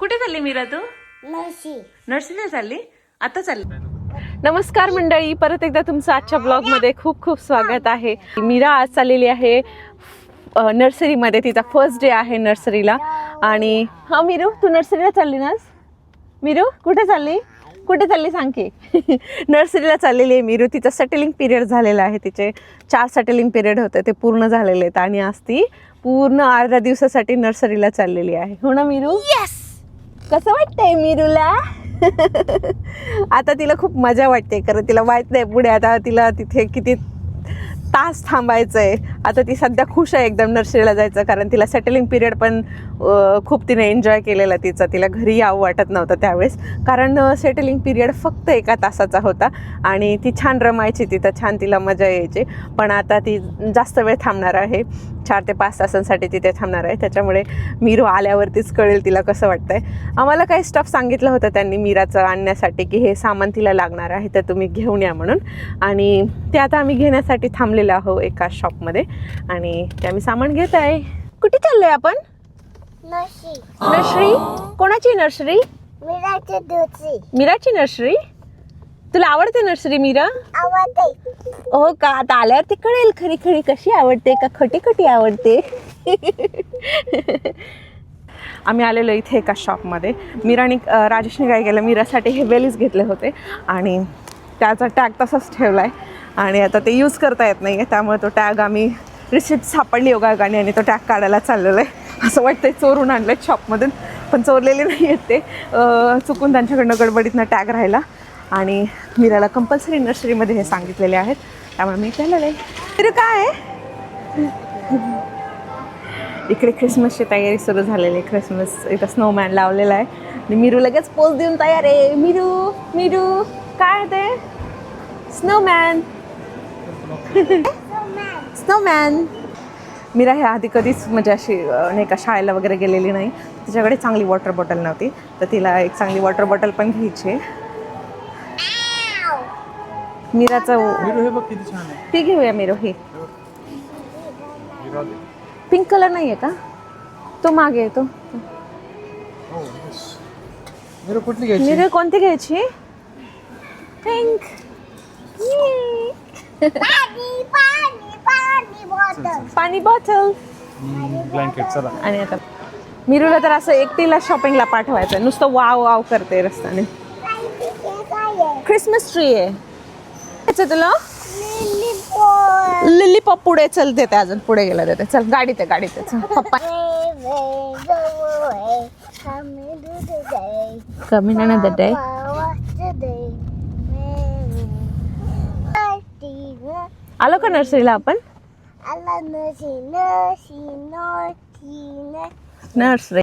कुठे चालली मीरा तू? नर्सरीला चालली? आता चालली. नमस्कार मंडळी परत एकदा तुमचं आजच्या ब्लॉगमध्ये खूप खूप स्वागत आहे. मीरा आज चाललेली आहे नर्सरीमध्ये. तिचा फर्स्ट डे आहे नर्सरीला. आणि हा मीरू तू नर्सरीला चालली ना आज? मीरू कुठे चालली? कुठे चालली सांग की? नर्सरीला चाललेली आहे मीरू. तिचा सेटलिंग पिरियड झालेला आहे. तिचे चार सेटलिंग पिरियड होते. ते पूर्ण झालेले आहेत. आणि आज ती पूर्ण अर्ध्या दिवसासाठी नर्सरीला चाललेली आहे. हो ना मीरू? कसं वाटतंय मीरूला? आता तिला खूप मजा वाटते कारण तिला माहीत नाही पुढे. आता तिला तिथे किती तास थांबायचं आहे आता ती सध्या खुश आहे एकदम नर्सरीला जायचं कारण तिला सेटलिंग पिरियड पण खूप तिने एन्जॉय केलेला तिचा. तिला घरी यावं वाटत नव्हतं त्यावेळेस. कारण सेटलिंग पिरियड फक्त एका तासाचा होता आणि ती छान रमायची तिथं छान तिला मजा यायची. पण आता ती जास्त वेळ थांबणार आहे. चार ते पाच तासांसाठी तिथे थांबणार आहे. त्याच्यामुळे मीरू आल्यावरतीच कळेल तिला कसं वाटतंय. आम्हाला काही स्टफ सांगितलं होतं त्यांनी मीराचं आणण्यासाठी की हे सामान तिला लागणार आहे तर तुम्ही घेऊन या म्हणून. आणि ते आता आम्ही घेण्यासाठी थांबलेलो आहो एका शॉपमध्ये आणि ते आम्ही सामान घेत आहे. कुठे चाललोय आपण? नर्सरी. कोणाची नर्सरी? मीराची नर्सरी? तुला आवडते नर्सरी मीरा? आवडते. हो का? आता आल्यावरती कळेल खरी खरी कशी आवडते का खटी खटी आवडते. आम्ही आलेलो इथे एका शॉपमध्ये. मीराने राजेशने काय केलं? मीरासाठी हे वेलीज घेतले होते आणि त्याचा टॅग तसाच ठेवला आहे आणि आता ते यूज करता येत नाही आहे त्यामुळे तो टॅग आम्ही रिसिप्ट सापडली योगायोगाने आणि तो टॅग काढायला चाललेलो आहे. असं वाटतंय चोरून आणलं शॉपमधून पण चोरलेले नाही आहेत ते. अं, चुकून त्यांच्याकडनं गडबडीतनं टॅग राहिला. आणि मीराला कंपल्सरी नर्सरीमध्ये हे सांगितलेले आहेत. त्यामुळे मी केलेलं आहे तर काय आहे? इकडे ख्रिसमसची तयारी सुरू झालेली आहे. ख्रिसमस इथं स्नोमॅन लावलेला आहे. आणि मिरू लगेच पोच देऊन तयार आहे. मिरू मिरू काय ते? स्नोमॅन स्नोमॅन मीरा हे आधी कधीच म्हणजे अशी नाही का शाळेला वगैरे गेलेली नाही. तिच्याकडे चांगली वॉटर बॉटल नव्हती. तर तिला एक चांगली वॉटर बॉटल पण घ्यायची आहे. मीराचं हिरो हे बघ किती छान आहे. ती घेऊया मिरो ही. दे. पिंक कलर नाही आहे का? तो मागे येतो हो yes. हिरो कुठली घ्यायची? मिरो कोणती घ्यायची? पिंक. पाणी पाणी पाणी बॉटल. पाणी बॉटल ब्लँकेट चला. आणि आता मिरूला तर असं एकटीला शॉपिंगला पाठवायचं नुसतं वाव वाव करते रस्त्याने. काय आहे क्रिसमस ट्री आहे. याचं तुला? लिली बॉल लिली पॉप पुढे चलते ते अजून पुढे गेला देते. चल गाडीत आहे गाडीत आहे. चल पप्पा. कमी दे नाही ना day. आलो का नर्सरीला आपण? नर्सरी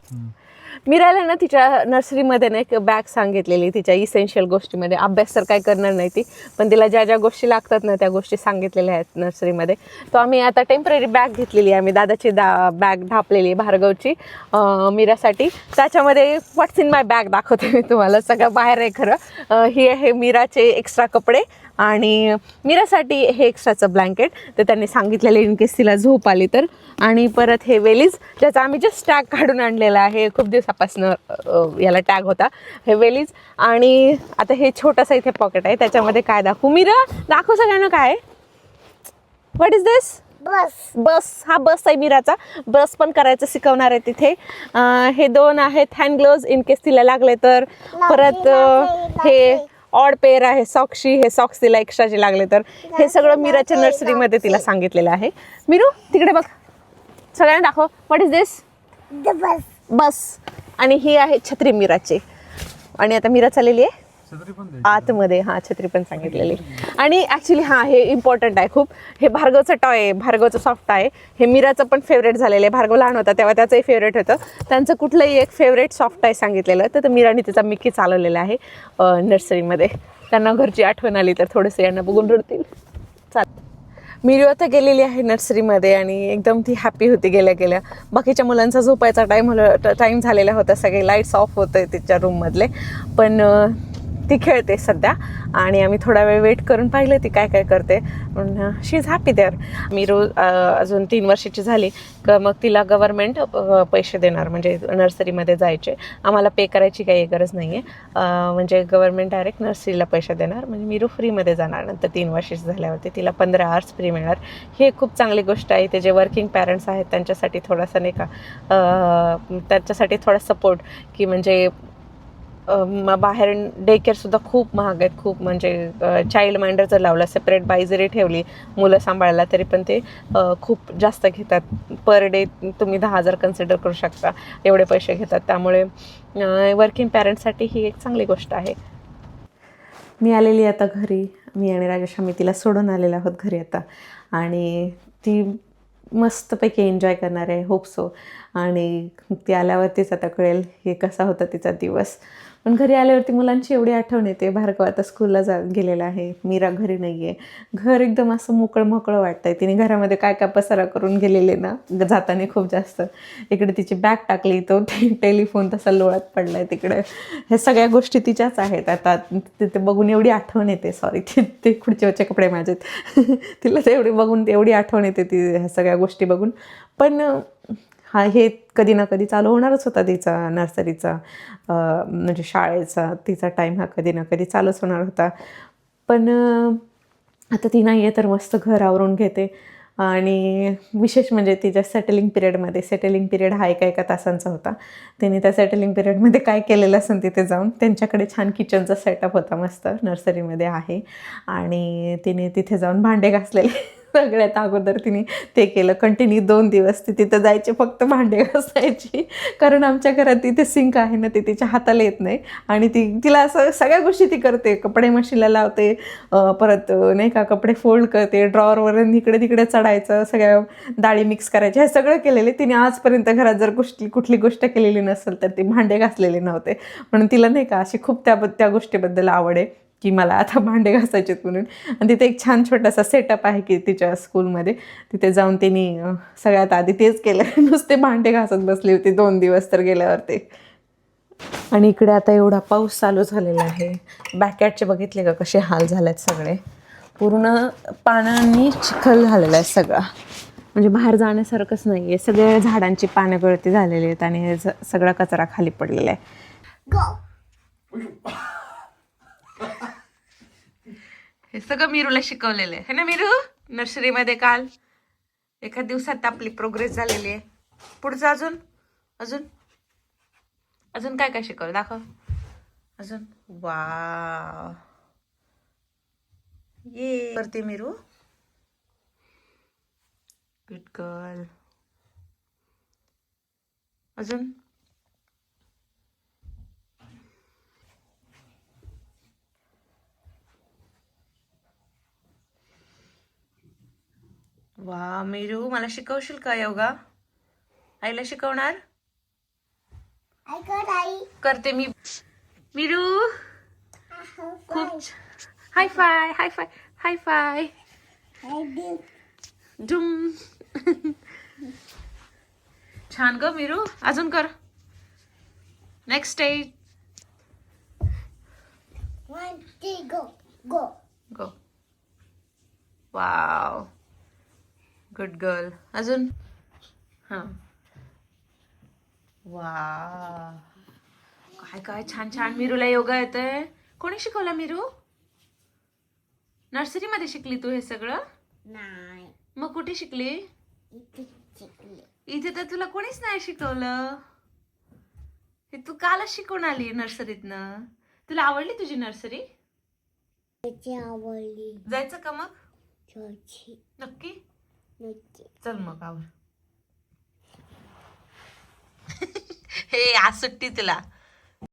मिराला ना तिच्या नर्सरीमध्ये ना एक बॅग सांगितलेली तिच्या इसेन्शियल गोष्टीमध्ये. अभ्यास तर काय करणार नाही ती पण तिला ज्या ज्या गोष्टी लागतात ना त्या गोष्टी सांगितलेल्या आहेत नर्सरीमध्ये. तो आम्ही आता टेंपररी बॅग घेतलेली आहे. आम्ही दादाची दा बॅग ढापलेली आहे भार्गवची मीरासाठी. त्याच्यामध्ये व्हॉट्स इन माय बॅग दाखवते मी तुम्हाला. सगळं बाहेर आहे खरं. ही आहे मीराचे एक्स्ट्रा कपडे. आणि मीरासाठी हे एक्स्ट्राचं ब्लँकेट तर त्यांनी सांगितलेलं इन केस तिला झोप आली तर. आणि परत हे वेलीज ज्याचा आम्ही जस्ट टॅग काढून आणलेला आहे. खूप दिवसापासून याला टॅग होता हे वेलीज. आणि आता हे छोटंसं इथे पॉकेट आहे. त्याच्यामध्ये काय दाखवू? मीरा दाखव सगळ्यांना काय व्हॉट इज दिस बस बस हा बस आहे मीराचा. बस पण करायचं शिकवणार आहे तिथे. हे दोन आहेत हँड ग्लोव्ज इन केस तिला लागले तर. परत हे ऑड पेअर आहे सॉक्सची हे सॉक्स तिला एक्स्ट्राचे लागले तर हे सगळं मीराच्या नर्सरीमध्ये तिला सांगितलेलं आहे. मीरू तिकडे बघ. सगळ्यांना दाखव. व्हॉट इज दिस बस बस आणि ही आहे छत्री मीराची. आणि आता मीरा चाललेली आहे. आतमध्ये हा छत्री पण सांगितलेली. आणि ॲक्च्युली हां हे इम्पॉर्टंट आहे खूप. हे भार्गवचं टॉय आहे भार्गवचं सॉफ्ट आहे. हे मीराचं पण फेवरेट झालेलं आहे. भार्गव लहान होता तेव्हा त्याचंही फेवरेट होतं. त्यांचं कुठलंही एक फेवरेट सॉफ्ट आहे सांगितलेलं तर मीराने त्याचा मिक्की चालवलेला आहे नर्सरीमध्ये त्यांना घरची आठवण आली तर थोडेसे यांना बघून रडतील. चाल. मिरू आता गेलेली आहे नर्सरीमध्ये आणि एकदम ती हॅपी होती गेल्या गेल्या. बाकीच्या मुलांचा झोपायचा टाईम टाईम झालेला होता सगळे लाईट्स ऑफ होते तिच्या रूममधले पण ती खेळते सध्या. आणि आम्ही थोडा वेळ वेट करून पाहिलं ती काय काय करते. शी इज हॅपी देअर मी रोज अजून तीन वर्षाची झाली. का मग तिला गव्हर्मेंट पैसे देणार. म्हणजे नर्सरीमध्ये जायचे. आम्हाला पे करायची काही गरज नाही आहे म्हणजे गव्हर्मेंट डायरेक्ट नर्सरीला पैसे देणार. म्हणजे मीरू फ्रीमध्ये जाणार. नंतर तीन वर्षाची झाल्यावरती तिला पंधरा आवर्स फ्री मिळणार. ही एक खूप चांगली गोष्ट आहे. ते जे वर्किंग पॅरेंट्स आहेत त्यांच्यासाठी थोडासा नाही का त्यांच्यासाठी त्याच्यासाठी थोडा सपोर्ट की म्हणजे बाहेर डे केअरसुद्धा खूप महाग आहेत. खूप म्हणजे चाइल्ड माइंडर जर लावलं सेपरेट बाई जरी ठेवली मुलं सांभाळायला तरी पण ते खूप जास्त घेतात. पर डे तुम्ही दहा हजार कन्सिडर करू शकता. एवढे पैसे घेतात. त्यामुळे वर्किंग पॅरेंट्ससाठी ही एक चांगली गोष्ट आहे. मी आलेली आता घरी. मी आणि राजेश आम्ही तिला सोडून आलेलो आहोत घरी आता. आणि ती मस्तपैकी एन्जॉय करणार आहे. होप सो आणि ती आल्यावरतीच आता कळेल हे कसा होता तिचा दिवस. पण घरी आल्यावरती मुलांची एवढी आठवण येते भार्गव आता स्कूलला जा गेलेला आहे मीरा घरी नाही आहे घर एकदम असं मोकळं मोकळं वाटतंय. तिने घरामध्ये काय काय पसारा करून गेलेले ना जाताना खूप जास्त. इकडे तिची बॅग टाकली तो टे- टेलिफोन तसा लोळत पडलाय तिकडे. ह्या सगळ्या गोष्टी तिच्याच आहेत. आता तिथे बघून एवढी आठवण येते. सॉरी ते ते खुर्चीवरचे कपडे माझेत. तिला ते एवढी बघून एवढी आठवण येते ती ह्या सगळ्या गोष्टी बघून. पण हा हे कधी ना कधी चालू होणारच होता तिचा नर्सरीचा म्हणजे शाळेचा तिचा टाईम हा कधी ना कधी चालूच होणार होता. पण आता ती नाही आहे तर मस्त घर आवरून घेते. आणि विशेष म्हणजे तिच्या सेटलिंग पिरियडमध्ये सेटलिंग पिरियड हा एका एका तासांचा होता. त्यांनी त्या सेटलिंग पिरियडमध्ये काय केलेलं असेल तिथे जाऊन त्यांच्याकडे छान किचनचा सेटअप होता मस्त नर्सरीमध्ये आहे. आणि तिने तिथे जाऊन भांडे घासलेले. सगळ्यात अगोदर तिने ते केलं. कंटिन्यू दोन दिवस ती तिथं जायचे फक्त भांडे घासायची. कारण आमच्या घरात तिथे सिंक आहे ना ते तिच्या हाताला येत नाही. आणि ती तिला असं सगळ्या गोष्टी ती करते. कपडे मशीनला लावते परत नाही का कपडे फोल्ड करते ड्रॉवरवर इकडे तिकडे चढायचं सगळ्या डाळी मिक्स करायच्या. हे सगळं केलेले तिने आजपर्यंत घरात जर गोष्टी कुठली गोष्ट केलेली नसेल तर ती भांडे घासलेले नव्हते. म्हणून तिला नाही का अशी खूप त्या त्या गोष्टीबद्दल आवड आहे. की मला आता भांडे घासायचे म्हणून. आणि तिथे एक छान छोटासा सेटअप आहे की तिच्या स्कूलमध्ये तिथे जाऊन तिने सगळ्यात आधी तेच केलं. नुसते भांडे घासत बसली होती दोन दिवस तर गेल्यावरती आणि इकडे आता एवढा पाऊस चालू झालेला आहे. बॅकॅटचे बघितले का कसे हाल झाले आहेत सगळे? पूर्ण पानांनी चिखल झालेला आहे सगळा. म्हणजे बाहेर जाण्यासारखंच नाही आहे सगळ्या झाडांची पानं गळती झालेली आहेत आणि सगळा कचरा खाली पडलेला आहे. हे सगळं मीरूला शिकवलेलं आहे. है ना मिरू? नर्सरीमध्ये काल एका दिवसात आपली प्रोग्रेस झालेली आहे. पुढचं अजून? अजून? अजून काय काय शिकवलं? दाखव. अजून? वा ये. करते मिरू. गुड गर्ल अजून? वा मिरू मला शिकवशील का योगा? आईला शिकवणार. करते मी. मिरू? खूप high five high five high five. डुम छान ग मिरू. अजून कर. Next stage. Go. Go wow good girl अजून? हां. वा. काय काय छान छान. मिरूला योगा येतंय. कोणी शिकवला मिरू? नर्सरीमध्ये शिकली तू हे सगळं? Nine. मग कुठे शिकली. इथे तर तुला कोणीच नाही शिकवलं. हे तू कालच शिकवून आली नर्सरीतनं. तुला आवडली तुझी नर्सरी? आवडली. जायचं का मग? नक्की? चल मग आवर. हे आज सुट्टी तुला.